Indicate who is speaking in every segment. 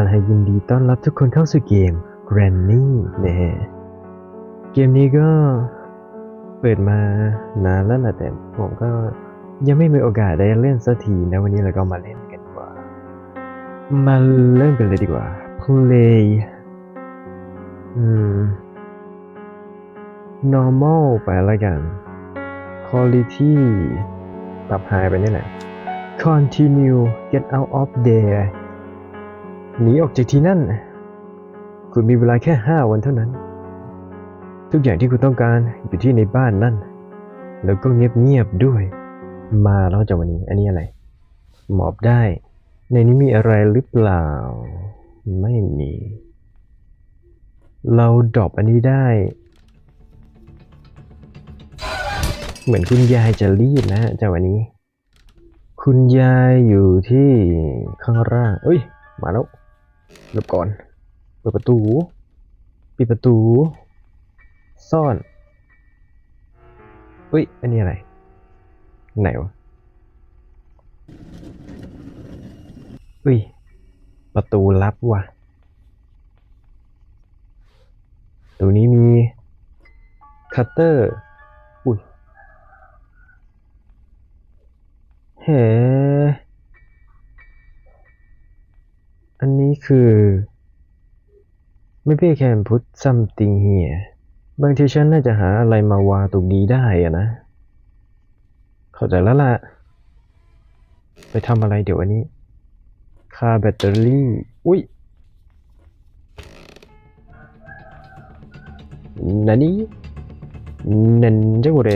Speaker 1: ฮัลโหลยินดีต้อนรับทุกคนเข้าสู่เกม Granny นะฮะเกมนี้ก็เปิดมานานแล้วแหละแต่ผมก็ยังไม่มีโอกาสได้เล่นสักทีนะวันนี้เราก็มาเล่นกันดีกว่า มาเริ่มกันเลยดีกว่า play อืม normal ไปแล้วกัน quality ปรับ high ไปนี่แหละ continue get out of there หนีออกจากที่นั่น คุณมีเวลาแค่ห้าวันเท่านั้น ทุกอย่างที่คุณต้องการอยู่ที่ในบ้านนั่น แล้วก็เงียบๆด้วย มาแล้วจากวันนี้ อันนี้อะไร หมอบได้ ในนี้มีอะไรหรือเปล่า ไม่มี เราดรอปอันนี้ได้ เหมือนคุณยายจะรีบนะจากวันนี้ คุณยายอยู่ที่ข้างล่าง เอ้ย มาแล้ว หลบก่อน เปิดประตู ปิดประตู ซ่อนเฮ้ย อันนี้อะไร ไหนวะเฮ้ย ประตูลับว่ะตัวนี้มีคัตเตอร์ อุ้ยเฮ้ อันนี้คือ maybe I can put something here บางทีฉันน่าจะหาอะไรมาวางตรงนี้ได้อะนะ เข้าใจแล้วล่ะ ไปทำอะไรเดี๋ยวอันนี้คาแบตเตอรี่ อุ้ยนันนี่นันเจ้าเร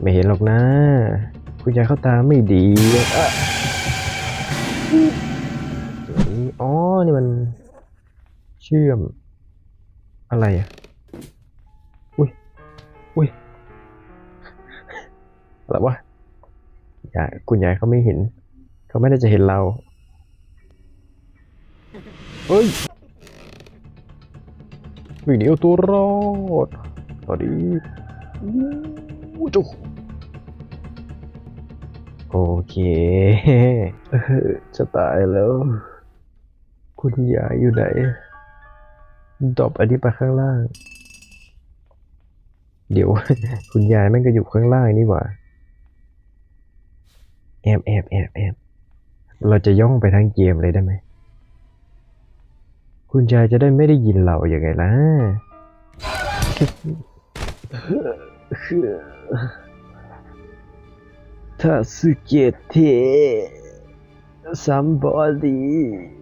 Speaker 1: ไม่เห็นหรอกนะ คุณยายเข้าตาไม่ดีอะ นี่มันเชื่อมอะไรอะ อุ้ย อุ้ย อะไรวะยายคุณยายเขาไม่เห็น เขาไม่ได้จะเห็นเราเฮ้ยวิ่งหนีเอาตัวรอดสวัสดีจุกโอเค จะตายแล้ว คุณยายอยู่ไหนดรอปอันนี้ไปข้างล่าง เดี๋ยว คุณยายแม่งก็อยู่ข้างล่างนี่หว่าแอบแอบแอบแอบเราจะย่องไปทั้งเกมเลยได้ไหม คุณยายจะได้ไม่ได้ยินเราอย่างไงล่ะถ้าสึเกตเท somebody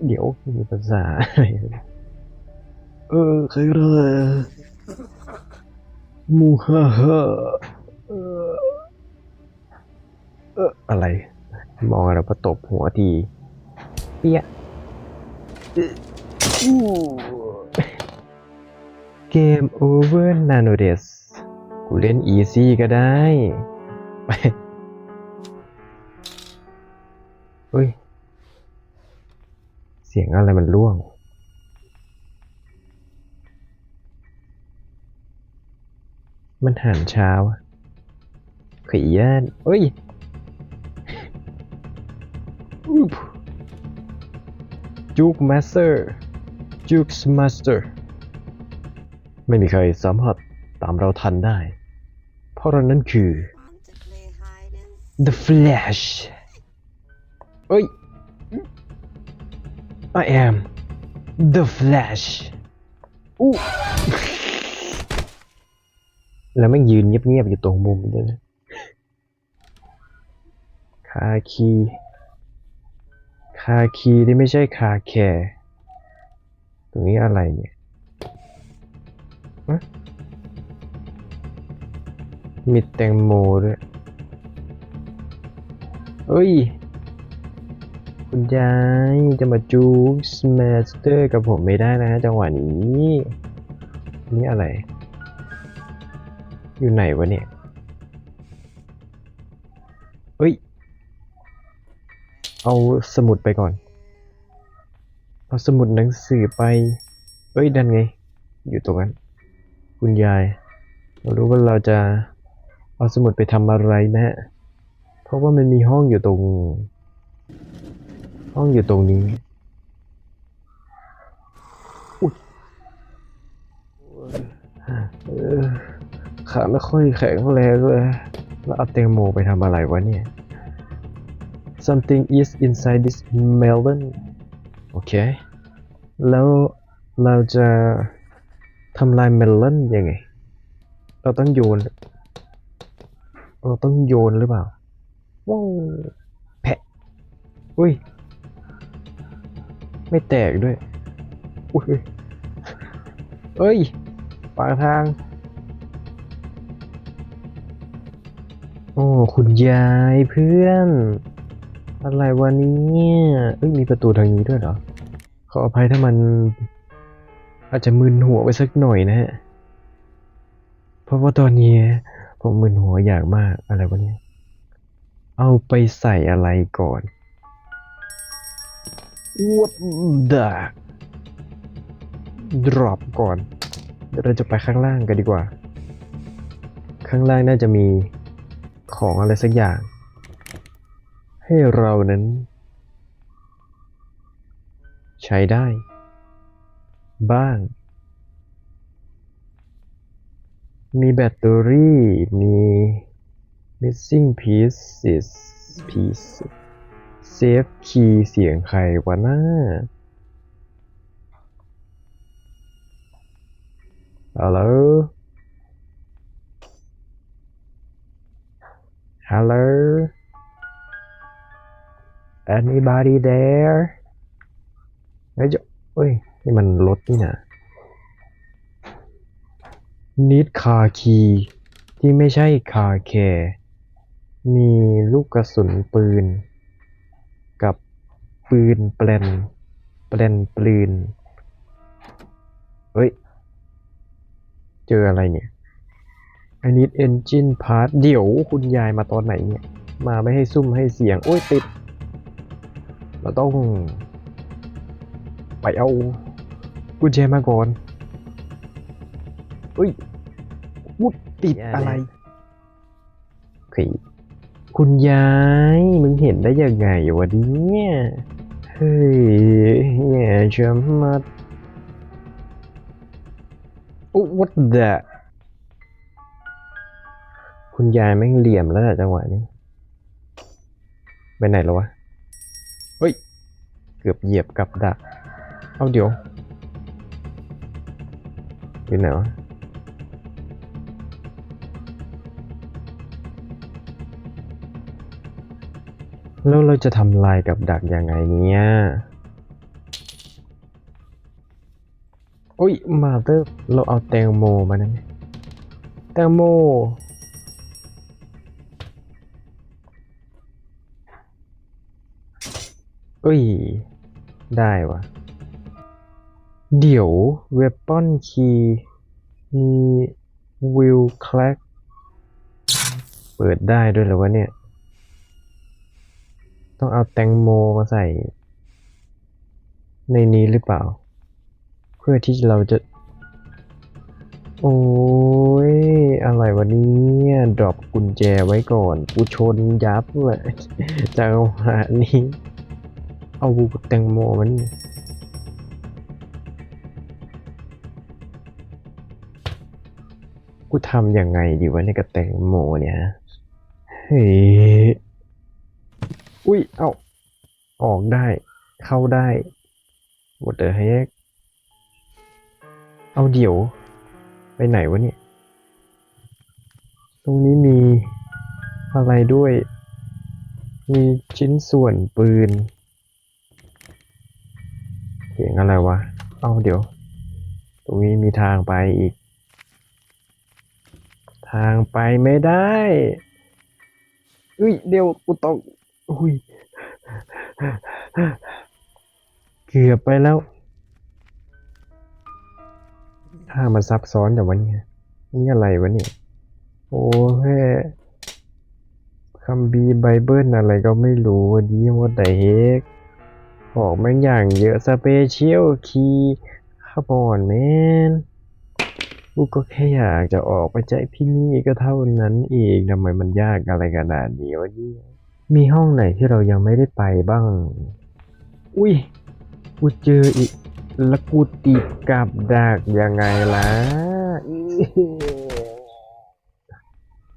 Speaker 1: เดี๋ยวมีภาษาอะไรเออใครเลยมูฮ่าฮ่าเออเอออะไร มองอะไรพอตบหัวที เปี้ยเอ่ออู้เกมโอเวอร์นาโนเดสกูเล่นอีซี่ก็ได้ ไปเฮ้ยเสียงอะไรมันร่วงมันหันเช้าขออนุญาตเอ้ยจุกมาสเตอร์จุกส์มาสเตอร์ไม่มีใครสามารถตามเราทันได้ เพราะเรานั้นคือ
Speaker 2: Want to play hide and
Speaker 1: The Flash เอ้ย I am The Flash อู้แล้วไม่งยืนเงียบๆอยู่ตรงมุมด้วยนะคาคีคาคีที่ไม่ใช่คาแคร์ตรงนี้อะไรเนี่ยฮะมีแตงโมด้วยเอ้ย คุณยายจะมาจูสมาสเตอร์กับผมไม่ได้นะจังหวะนี้นี่อะไร อยู่ไหนวะเนี่ยเฮ้ย เอาสมุดไปก่อน เอาสมุดหนังสือไปเอ้ยดันไง อยู่ตรงนั้น คุณยาย เรารู้ว่าเราจะเอาสมุดไปทำอะไรนะฮะเพราะว่ามันมีห้องอยู่ตรง ห้องอยู่ตรงนี้ขาไม่ค่อยแข็งแรงเลย แล้วเอาเตงโมไปทำอะไรวะเนี่ย something is inside this melon โอเค แล้วเราจะทำลายเมลอนยังไง เราต้องโยน เราต้องโยนหรือเปล่าว้าวแพะ อุ้ย ไม่แตกด้วยอุ้ยเอ้ยปากทาง โอ้ คุณยายเพื่อน อะไรวะเนี่ยเอ้ย มีประตูทางนี้ด้วยเหรอ ขออภัยถ้ามัน อาจจะมึนหัวไปสักหน่อยนะฮะ เพราะว่าตอนนี้ผมมึนหัวอย่างมากอะไรวะเนี่ย เอาไปใส่อะไรก่อน What the drop ก่อน เดี๋ยวเราจะไปข้างล่างกันดีกว่า ข้างล่างน่าจะมีของอะไรสักอย่าง ให้เรานั้น ใช้ได้ บ้าง มีแบตเตอรี่ มี missing pieces เซฟคีย์เสียงใครวะน่าฮัลโหลฮัลโหล Anybody there? เฮ้ยเอ้ย นี่มันรถนี่นะ Need car key ที่ไม่ใช่ car care มีลูกกระสุนปืน ปืนแปลนแปลนปืนเฮ้ย เจออะไรเนี่ย I need engine part เดี๋ยวคุณยายมาตอนไหนเนี่ย มาไม่ให้ซุ่มให้เสียง โอ้ยติด เราต้อง ไปเอากุญแจมาก่อนเฮ้ยวุดติดอะไรโอคุณยาย มึงเห็นได้ยังไงวะเนี่ย เฮ้ยแย่ชะมัดโอ้ what the คุณยายแม่งเหลี่ยมแล้วแหละจังหวะนี้ ไปไหนแล้ววะ เฮ้ย เกือบเหยียบกับดัก เอาเดี๋ยวอยู่ไหนวะ แล้วเราจะทำลายกับดักยังไงเนี่ยโอ้ยมาเตอร์เราเอาแตงโมมานะเนี่ยแตงโมเอ้ย ได้วะเดี๋ยว weapon key มี will clack เปิดได้ด้วยหรอวะเนี่ย ต้องเอาแตงโมมาใส่ ในนี้หรือเปล่า เพื่อที่เราจะ โอ้ย อะไรวะเนี่ยดรอปกุญแจไว้ก่อนกูชนยับเลยจังหวะนี้ เอาแตงโมมันกูทำยังไงดีวะเนี่ยกับแตงโมเนี่ยเฮ้ อุ้ย เอาออกได้ เข้าได้ what the heck เอาเดี๋ยว ไปไหนวะเนี่ย ตรงนี้มีอะไรด้วย มีชิ้นส่วนปืน เสียงอะไรวะ เอาเดี๋ยว ตรงนี้มีทางไปอีก ทางไปไม่ได้ อุ้ย เดี๋ยวกูตก อุ้ยเกือบไปแล้ว ถ้ามันซับซ้อนอย่างวันนี้นี่อะไรวะเนี่ย โอ้แค่คัมบีไบเบิลอะไรก็ไม่รู้วันนี้ว่าแต่เฮกบอกม่งอย่างเยอะสเปเชียลคีย์คาบอนแมนกูก็แค่อยากจะออกไปจากที่นี่ก็เท่านั้นเองทำไมมันยากอะไรขนาดนี้วะเนี่ย มีห้องไหนที่เรายังไม่ได้ไปบ้าง อุ้ย กูเจออีก แล้วกูติดกับดักยังไงล่ะ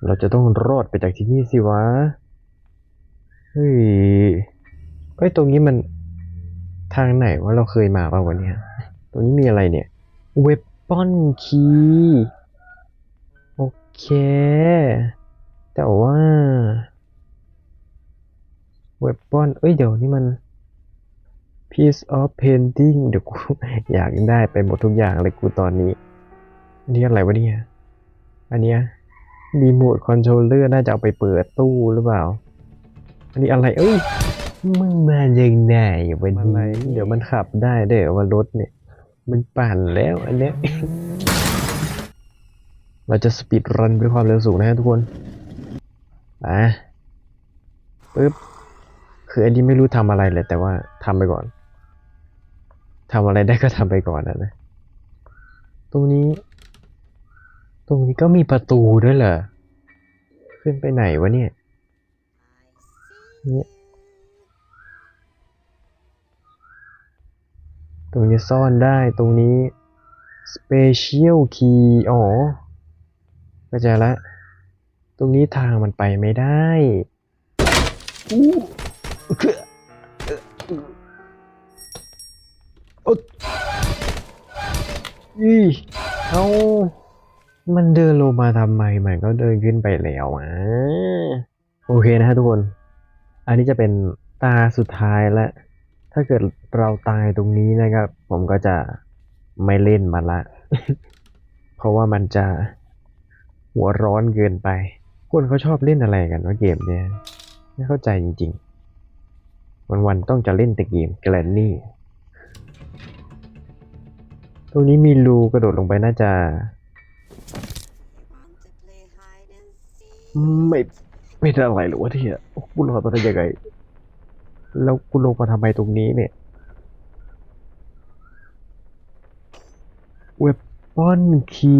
Speaker 1: เราจะต้องรอดไปจากที่นี่สิวะ เฮ้ย เฮ้ย ตรงนี้มันทางไหนว่าเราเคยมาป่าววันนี้ตรงนี้มีอะไรเนี่ย เวปอนคีโอเค แต่ว่า เวปอน เอ้ย เดี๋ยวนี้มัน piece of painting เดี๋ยวกูอยากได้ไปหมดทุกอย่างเลยกูตอนนี้ นี่อะไรวะเนี่ย อันเนี้ยรีโมทคอนโทรลเลอร์น่าจะเอาไปเปิดตู้หรือเปล่า อันนี้อะไร เอ้ย มึงมาอย่างไหนวันนี้เดี๋ยวมันขับได้เด้อว่ารถเนี่ย มันปั่นแล้วอันเนี้ย เราจะสปีดรันด้วยความเร็วสูงนะฮะทุกคน อะปึ๊บ คืออันนี้ไม่รู้ทำอะไรเลยแต่ว่าทำไปก่อนทำอะไรได้ก็ทำไปก่อนนะนะ ตรงนี้ ตรงนี้ก็มีประตูด้วยเหรอ ขึ้นไปไหนวะเนี่ยเนี่ยตรงนี้ซ่อนได้ตรงนี้ Special Key อ๋อเข้าใจละ ตรงนี้ทางมันไปไม่ได้อู้ คือโอ๊ยอีเอามันเดินลงมาทำไมมันก็เดินขึ้นไปแล้วอะโอเคนะฮะทุกคน อันนี้จะเป็นตาสุดท้ายและ ถ้าเกิดเราตายตรงนี้นะครับ ผมก็จะไม่เล่นมันละ เพราะว่ามันจะหัวร้อนเกินไป คนเขาชอบเล่นอะไรกันว่าเกมเนี่ยไม่เข้าใจจริง ๆ วันๆต้องจะเล่นแต่เกมแกลนนี่ ตรงนี้มีรูกระโดดลงไปน่าจะ ไม่ไม่ได้อะไรหรือวะที่อะกูรอดมาได้ยังไงแล้วกูลงมาทำไมตรงนี้เนี่ยเว็บปอนคี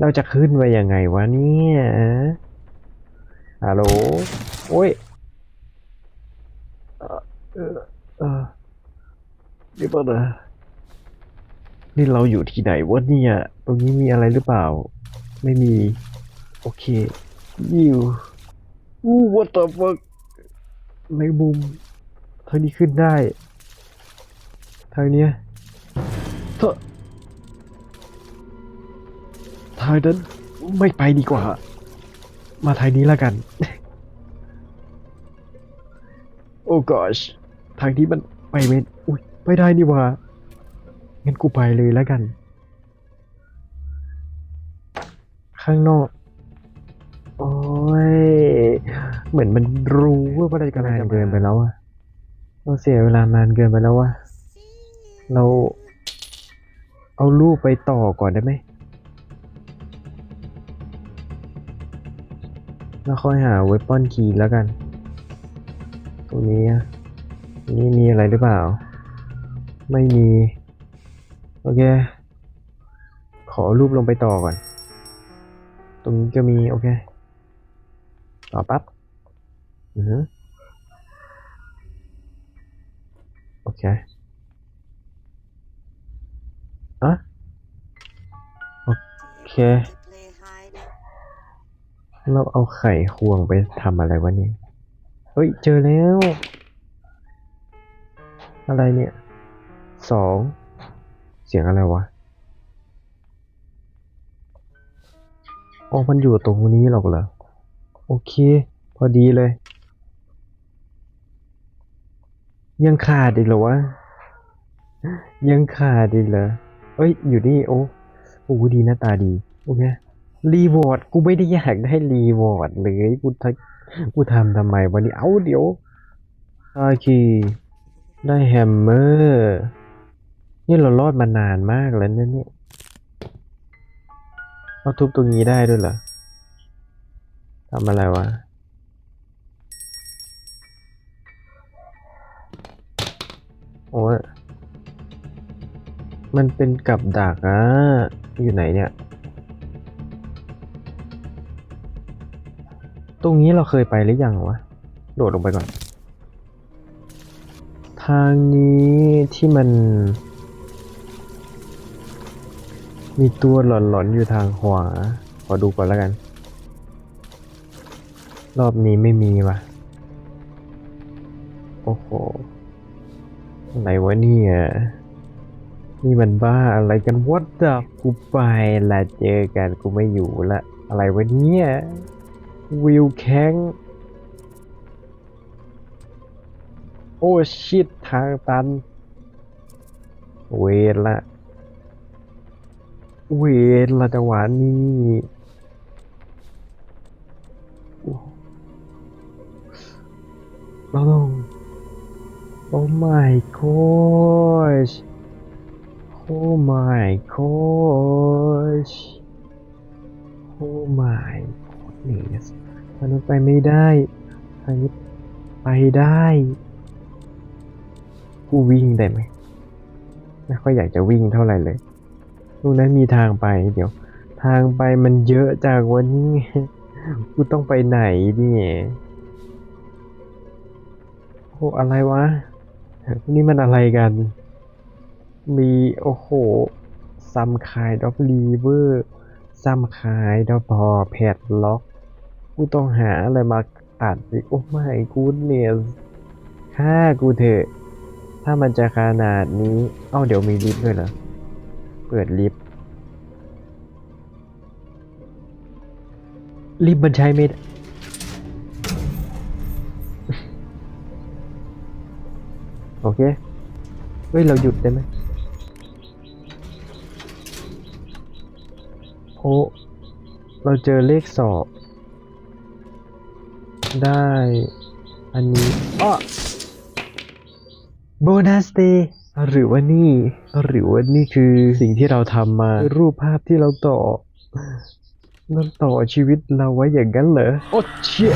Speaker 1: เราจะขึ้นไปยังไงวะเนี่ยฮัลโหล โอ้ย เออเออเออ นี่ปะนะนี่เราอยู่ที่ไหนวะเนี่ย ตรงนี้มีอะไรหรือเปล่า ไม่มี โอเคยิวอู้ what the fuck ในมุมทางนี้ขึ้นได้ ทางเนี้ยเถอะทางนั้นไม่ไปดีกว่า มาทางนี้แล้วกัน โอ้ gosh ทางนี้มันไปไม่อุ้ยไปได้นี่หว่างั้นกูไปเลยแล้วกัน ข้างนอก โอ้ย เหมือนมันรู้ว่าอะไรกันนานเกินไปแล้วอะเราเสียเวลานานเกินไปแล้ววะ
Speaker 2: See
Speaker 1: เราเอารูปไปต่อก่อนได้ไหมแล้วค่อยหาเวปอนคีย์แล้วกัน ตรงนี้อะตรงนี้มีอะไรหรือเปล่า ไม่มี โอเค ขอรูปลงไปต่อก่อน ตรงนี้ก็มี โอเค ต่อปั๊บอือฮึโอเคอะโอเค
Speaker 2: to play hide and
Speaker 1: เราเอาไข่ควงไปทำอะไรวะเนี่ยเฮ้ย เจอแล้ว อะไรเนี่ยสองเสียงอะไรวะอ๋อมันอยู่ตรงนี้หรอกเหรอ โอเค พอดีเลย ยังขาดอีกเหรอวะ ยังขาดอีกเหรอเอ้ย อยู่นี่ โอ้โอ้ดีหน้าตาดี โอเค รีวอร์ด กูไม่ได้อยากได้รีวอร์ดเลย กูทำ กูทำทำไมวันนี้ เอ้าเดี๋ยวโอเคได้แฮมเมอร์ นี่เรารอดมานานมากแล้วนะเนี่ยเราทุบตรงนี้ได้ด้วยเหรอทำอะไรวะโอ้ยมันเป็นกับดักอะอยู่ไหนเนี่ย ตรงนี้เราเคยไปหรือยังวะ โดดลงไปก่อน ทางนี้ที่มัน มีตัวหลอนๆอยู่ทางขวา ขอดูก่อนแล้วกัน รอบนี้ไม่มีว่ะ โอ้โหอะไรวะเนี่ย นี่มันบ้าอะไรกันวัดดับกูไปละเจอกันกูไม่อยู่ละ อะไรวะเนี่ย วิวแข้งโอ้ชิดทางตัน เวรละ เวรละจังหวะนี้เราต้องโอ้ my gosh โอ้ my gosh โอ้ my yes ทางนี้ไปไม่ได้ทางนี้ไปได้กูวิ่งได้ไหมไม่ค่อยอยากจะวิ่งเท่าไหร่เลยตรงนั้นมีทางไปเดี๋ยว ทางไปมันเยอะจากวันนี้กูต้องไปไหนเนี่ยโอ้อะไรวะ นี่มันอะไรกัน มีโอ้โหซัมคายดอฟลีเวอร์ซัมคายดอพอแพดล็อก กูต้องหาอะไรมาตัดอีกโอ้ไม่กูเนี่ยฆ่ากูเถอะ ถ้ามันจะขนาดนี้ เอ้าเดี๋ยวมีลิฟต์ด้วยเหรอ เปิดลิฟต์ลิฟต์มันใช้ไม่ได้โอเค เฮ้ย เราหยุดได้ไหมโอ้เราเจอเลขสอบ ได้ อันนี้อ้อโบนัสเดย์หรือว่านี่ หรือว่านี่คือสิ่งที่เราทำมารูปภาพที่เราต่อนั่นต่อชีวิตเราไว้อย่างนั้นเหรอ โอ้เชี่ย